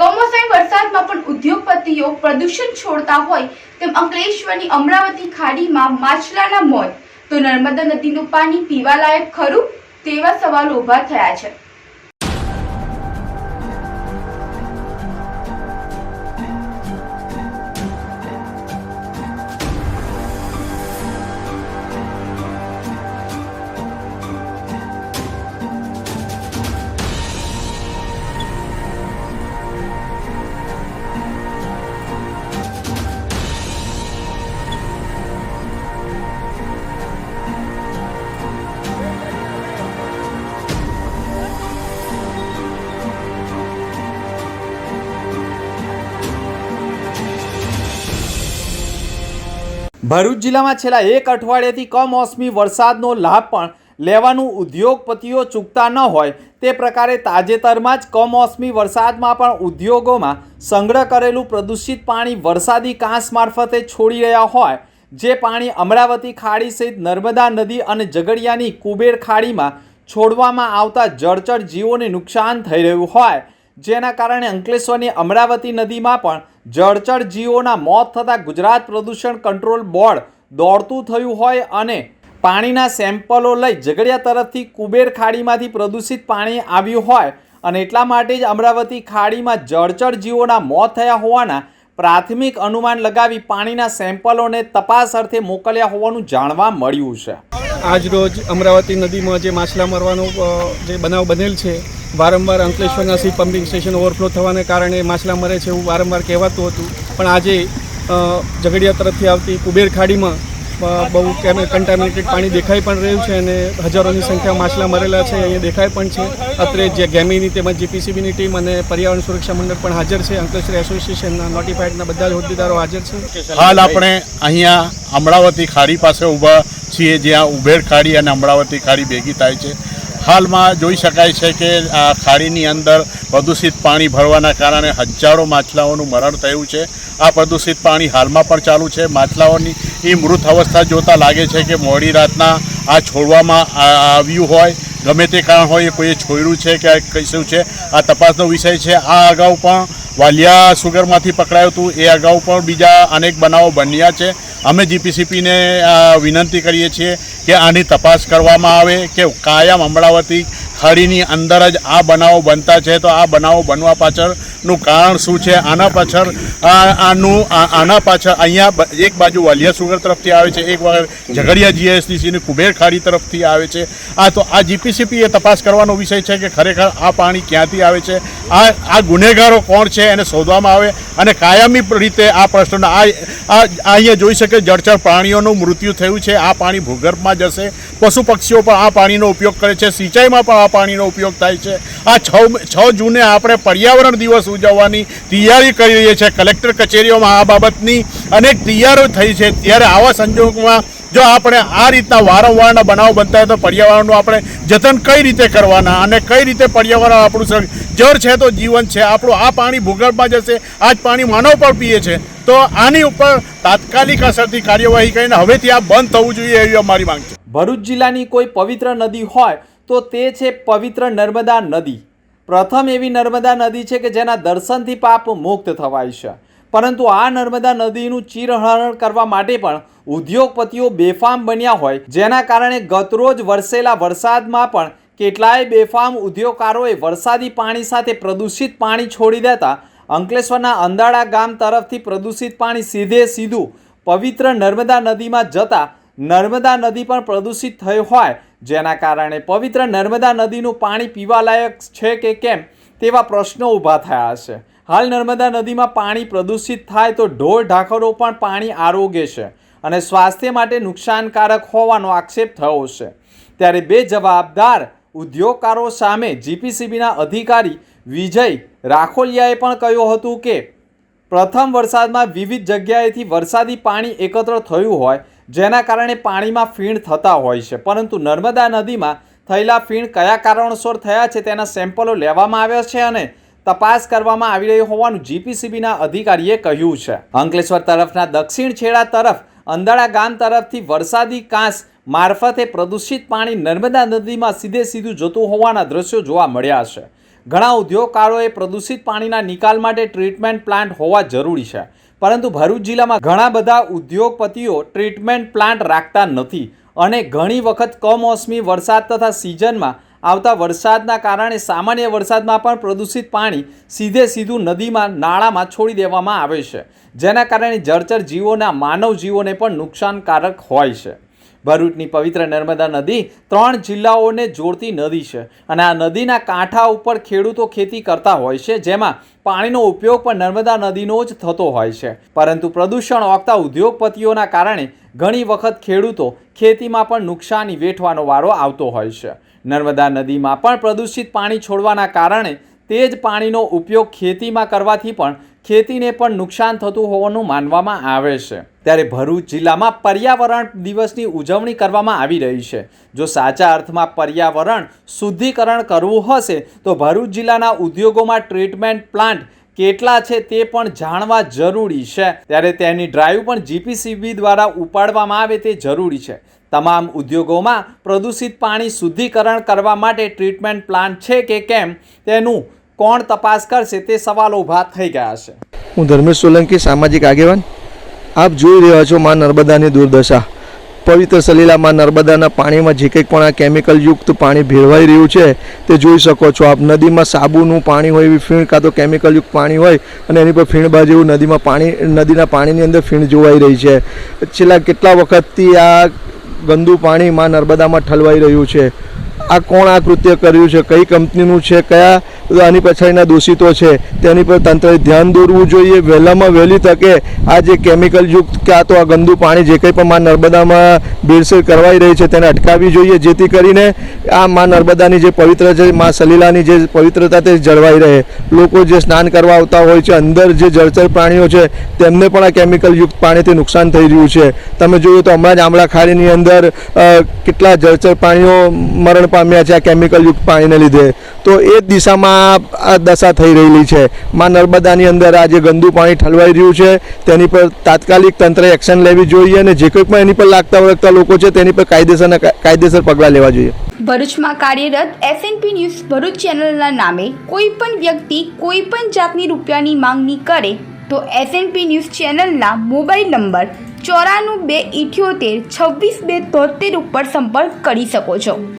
કમોસમી વરસાદમાં પણ ઉદ્યોગપતિઓ પ્રદૂષણ છોડતા હોય તેમ અંકલેશ્વરની અમરાવતી ખાડીમાં માછલાના મોત. તો નર્મદા નદીનું પાણી પીવાલાયક ખરું? તેવા સવાલો ઊભા થયા છે. ભરૂચ જિલ્લામાં છેલ્લા એક અઠવાડિયાથી કમોસમી વરસાદનો લાભ પણ લેવાનું ઉદ્યોગપતિઓ ચૂકતા ન હોય તે પ્રકારે તાજેતરમાં જ કમોસમી વરસાદમાં પણ ઉદ્યોગોમાં સંગ્રહ કરેલું પ્રદૂષિત પાણી વરસાદી કાંસ મારફતે છોડી રહ્યા હોય. જે પાણી અમરાવતી ખાડી સહિત નર્મદા નદી અને ઝઘડિયાની કુબેર ખાડીમાં છોડવામાં આવતા જળચર જીવોને નુકસાન થઈ રહ્યું હોય. જેના કારણે અંકલેશ્વરની અમરાવતી નદીમાં પણ જળચર જીવોના મોત થતાં ગુજરાત પ્રદૂષણ કંટ્રોલ બોર્ડ દોડતું થયું હોય અને પાણીના સેમ્પલો લઈ ઝઘડિયા તરફથી કુબેર ખાડીમાંથી પ્રદૂષિત પાણી આવ્યું હોય અને એટલા માટે જ અમરાવતી ખાડીમાં જળચર જીવોના મોત થયા હોવાના પ્રાથમિક અનુમાન લગાવી પાણીના સેમ્પલોને તપાસ અર્થે મોકલ્યા હોવાનું જાણવા મળ્યું છે. આજ રોજ અમરાવતી નદીમાં જે માછલા મરવાનો જે બનાવ બનેલ છે, વારંવાર અંકલેશ્વરના સી પમ્પિંગ સ્ટેશન ઓવરફ્લો થવાને કારણે માછલા મરે છે એવું વારંવાર કહેવાતું હતું. પણ આજે ઝઘડિયા તરફથી આવતી કુબેર ખાડીમાં બહુ કન્ટામિનેટેડ પાણી દેખાઈ પણ રહ્યું છે અને હજારોની સંખ્યામાં માછલા મરેલા છે, અહીંયા દેખાય પણ છે. અત્રે જે ગેમીની તેમજ જીપીસીબીની ટીમ અને પર્યાવરણ સુરક્ષા મંડળ પણ હાજર છે. અંકલેશ્વર એસોસિએશનના નોટિફાઈડના બધા જ હોદ્દેદારો હાજર છે. હાલ આપણે અહીંયા અમરાવતી ખાડી પાસે ઊભા છીએ જ્યાં ઉભેર ખાડી અને અમરાવતી ખાડી ભેગી થાય છે. હાલમાં જોઈ શકાય છે કે આ ખાડીની અંદર પ્રદૂષિત પાણી ભરવાના કારણે હજારો માછલાઓનું મરણ થયું છે. આ પ્રદૂષિત પાણી હાલમાં પણ ચાલુ છે. માછલાઓની એ મૃત અવસ્થા જોતાં લાગે છે કે મોડી રાતના આ છોડવામાં આવ્યું હોય. ગમે તે કારણ હોય એ કોઈએ છોડ્યું છે કે કશું છે. આ તપાસનો વિષય છે. આ અગાઉ પણ વાલિયા સુગરમાંથી પકડાયું હતું. એ અગાઉ પણ બીજા અનેક બનાવો બન્યા છે. અમે જીપીસીપીને વિનંતી કરીએ છીએ કે આની તપાસ કરવામાં આવે કે કાયમ અમરાવતી ખાડીની અંદર જ આ બનાવો બનતા છે. તો આ બનાવો બનવા પાછળનું કારણ શું છે? આના પાછળ આનું આના પાછળ અહીંયા એક બાજુ વાલિયા સુગર તરફથી આવે છે. એક વખત ઝઘડિયા જીએસડીસીની કુબેર ખાડી તરફથી આવે છે. આ તો આ જીપીસીપી એ તપાસ કરવાનો વિષય છે કે ખરેખર આ પાણી ક્યાંથી આવે છે? આ આ ગુનેગારો કોણ છે એને શોધવામાં આવે અને કાયમી રીતે આ પ્રશ્ન આ અહીંયા જોઈ શકે જળચર પ્રાણીઓનું મૃત્યુ થયું છે. આ પાણી ભૂગર્ભમાં જશે. પશુ પક્ષીઓ પણ આ પાણીનો ઉપયોગ કરે છે. સિંચાઈમાં પણ આ પાણીનો ઉપયોગ થાય છે. આ છ છ જૂને આપણે પર્યાવરણ દિવસ ઉજવવાની તૈયારી કરી રહ્યા છીએ. કલેક્ટર કચેરીઓમાં આ બાબતની અનેક તૈયારીઓ થઈ છે. ત્યારે આવા સંજોગોમાં જો આપણે આ રીતના વારંવારના બનાવ બનતા હોય તો પર્યાવરણનું આપણે જતન કઈ રીતે કરવાના અને કઈ રીતે પર્યાવરણ આપણું જળ છે તો જીવન છે. આપણું આ પાણી ભૂગર્ભમાં જશે, આ જ પાણી માનવ પણ પીએ છે. તો આની ઉપર તાત્કાલિક અસરથી કાર્યવાહી કરીને હવેથી આ બંધ થવું જોઈએ એવી અમારી માંગ છે. ભરૂચ જિલ્લાની કોઈ પવિત્ર નદી હોય તો તે છે પવિત્ર નર્મદા નદી. પ્રથમ એવી નર્મદા નદી છે કે જેના દર્શનથી પાપ મુક્ત થવાય છે. પરંતુ આ નર્મદા નદીનું ચીરહરણ કરવા માટે પણ ઉદ્યોગપતિઓ બેફામ બન્યા હોય, જેના કારણે ગતરોજ વરસેલા વરસાદમાં પણ કેટલાય બેફામ ઉદ્યોગકારોએ વરસાદી પાણી સાથે પ્રદૂષિત પાણી છોડી દેતા અંકલેશ્વરના અંદાળા ગામ તરફથી પ્રદૂષિત પાણી સીધે સીધું પવિત્ર નર્મદા નદીમાં જતા નર્મદા નદી પણ પ્રદૂષિત થઈ હોય જેના કારણે પવિત્ર નર્મદા નદીનું પાણી પીવાલાયક છે કે કેમ તેવા પ્રશ્નો ઊભા થયા છે હાલ નર્મદા નદીમાં પાણી પ્રદૂષિત થાય તો ઢોર ઢાંખરો પણ પાણી આરોગે છે અને સ્વાસ્થ્ય માટે નુકસાનકારક હોવાનો આક્ષેપ થયો છે. ત્યારે બે જવાબદાર ઉદ્યોગકારો સામે જીપીસીબીના અધિકારી વિજય રાખોલિયાએ પણ કહ્યું હતું કે, પ્રથમ વરસાદમાં વિવિધ જગ્યાએથી વરસાદી પાણી એકત્ર થયું હોય જેના કારણે પાણીમાં ફીણ થતા હોય છે. પરંતુ નર્મદા નદીમાં થયેલા ફીણ કયા કારણોસર થયા છે તેના સેમ્પલો લેવામાં આવ્યા છે અને તપાસ કરવામાં આવી રહી હોવાનું જીપીસીબીના અધિકારીએ કહ્યું છે. અંકલેશ્વર તરફના દક્ષિણ છેડા તરફ, અંદાળા ગામ તરફથી વરસાદી કાંસ મારફતે પ્રદૂષિત પાણી નર્મદા નદીમાં સીધે સીધું જતું હોવાના દ્રશ્યો જોવા મળ્યા છે. ઘણા ઉદ્યોગકારોએ પ્રદૂષિત પાણીના નિકાલ માટે ટ્રીટમેન્ટ પ્લાન્ટ હોવા જરૂરી છે. પરંતુ ભરૂચ જિલ્લામાં ઘણા બધા ઉદ્યોગપતિઓ ટ્રીટમેન્ટ પ્લાન્ટ રાખતા નથી અને ઘણી વખત કમોસમી વરસાદ તથા સિઝનમાં આવતા વરસાદના કારણે સામાન્ય વરસાદમાં પણ પ્રદૂષિત પાણી સીધે સીધું નદીમાં, નાળામાં છોડી દેવામાં આવે છે, જેના કારણે જળચર જીવોના માનવ જીવોને પણ નુકસાનકારક હોય છે. ભરૂચની પવિત્ર નર્મદા નદી ત્રણ જિલ્લાઓને જોડતી નદી છે. અને આ નદીના કાંઠા ઉપર ખેડૂતો ખેતી કરતા હોય છે, જેમાં પાણીનો ઉપયોગ પણ નર્મદા નદીનો જ થતો હોય છે. પરંતુ પ્રદૂષણ ઓગતા ઉદ્યોગપતિઓના કારણે ઘણી વખત ખેડૂતો ખેતીમાં પણ નુકસાની વેઠવાનો વારો આવતો હોય છે. નર્મદા નદીમાં પણ પ્રદૂષિત પાણી છોડવાના કારણે તે જ પાણીનો ઉપયોગ ખેતીમાં કરવાથી પણ ખેતીને પણ નુકસાન થતું હોવાનું માનવામાં આવે છે. ત્યારે ભરૂચ જિલ્લામાં પર્યાવરણ દિવસની ઉજવણી કરવામાં આવી રહી છે. જો સાચા અર્થમાં પર્યાવરણ શુદ્ધિકરણ કરવું હશે, તો ભરૂચ જિલ્લાના ઉદ્યોગોમાં ટ્રીટમેન્ટ પ્લાન્ટ કેટલા છે તે પણ જાણવા જરૂરી છે. ત્યારે તેની ડ્રાઈવ પણ જીપીસીબી દ્વારા ઉપાડવામાં આવે તે જરૂરી છે. તમામ ઉદ્યોગોમાં પ્રદૂષિત પાણી શુદ્ધિકરણ કરવા માટે ટ્રીટમેન્ટ પ્લાન્ટ છે કે કેમ, તેનું કોણ તપાસ કરશે તે સવાલો ઊભા થઈ ગયા છે. હું ધર્મેશ સોલંકી, સામાજિક આગેવાન. આપ જોઈ રહ્યા છો માં નર્મદાની દુર્દશા. પવિત્ર સલીલા માં નર્મદાના પાણીમાં જે કંઈક પણ આ કેમિકલયુક્ત પાણી ભેળવાઈ રહ્યું છે, તે જોઈ શકો છો આપ. નદીમાં સાબુનું પાણી હોય એવી ફીણ કાં તો કેમિકલયુક્ત પાણી હોય અને એની પર ફીણબા જેવું નદીમાં પાણી, નદીના પાણીની અંદર ફીણ જોવાઈ રહી છે. છેલ્લા કેટલા વખતથી આ ગંદુ પાણી માં નર્મદામાં ઠલવાઈ રહ્યું છે? આ કોણ આ કૃત્ય કર્યું છે? કઈ કંપનીનું છે? કયા આની પછાડીના દોષિતો છે? તેની પર તંત્રએ ધ્યાન દોરવું જોઈએ. વહેલામાં વહેલી તકે આ જે કેમિકલયુક્ત કાં તો આ ગંદુ પાણી જે કંઈ પણ માં નર્મદામાં ભેળસેળ કરવાઈ રહી છે તેને અટકાવવી જોઈએ, જેથી કરીને આ મા નર્મદાની જે પવિત્ર છે માં સલીલાની જે પવિત્રતા તે જળવાઈ રહે. લોકો જે સ્નાન કરવા આવતા હોય છે, અંદર જે જળચર પ્રાણીઓ છે, તેમને પણ આ કેમિકલયુક્ત પાણીથી નુકસાન થઈ રહ્યું છે. તમે જોયું તો હમણાં જ આમળા ખાડીની અંદર કેટલા જળચર પ્રાણીઓ મરણ પામ્યા છે આ કેમિકલયુક્ત પાણીને લીધે. તો એ જ દિશામાં આ દશા થઈ રહેલી છે. માં નર્મદાની અંદર આ જે ગંદુ પાણી ઠલવાઈ રહ્યું છે, તેની પર તાત્કાલિક તંત્રે એક્શન લેવી જોઈએ અને જે કોઈ પણ એની પર લાગતા વળગતા લોકો છે, તેની પર કાયદેસરના કાયદેસર પગલાં લેવા જોઈએ. ભરૂચમાં કાર્યરત એસએનપી ન્યૂઝ ભરૂચ ચેનલના નામે કોઈ પણ વ્યક્તિ કોઈ પણ જાતની રૂપિયાની માંગણી કરે, તો એસએનપી ન્યૂઝ ચેનલના મોબાઈલ નંબર ચોરાણું બે ઇઠ્યોતેર છવ્વીસ બે તોતેર ઉપર સંપર્ક કરી શકો છો.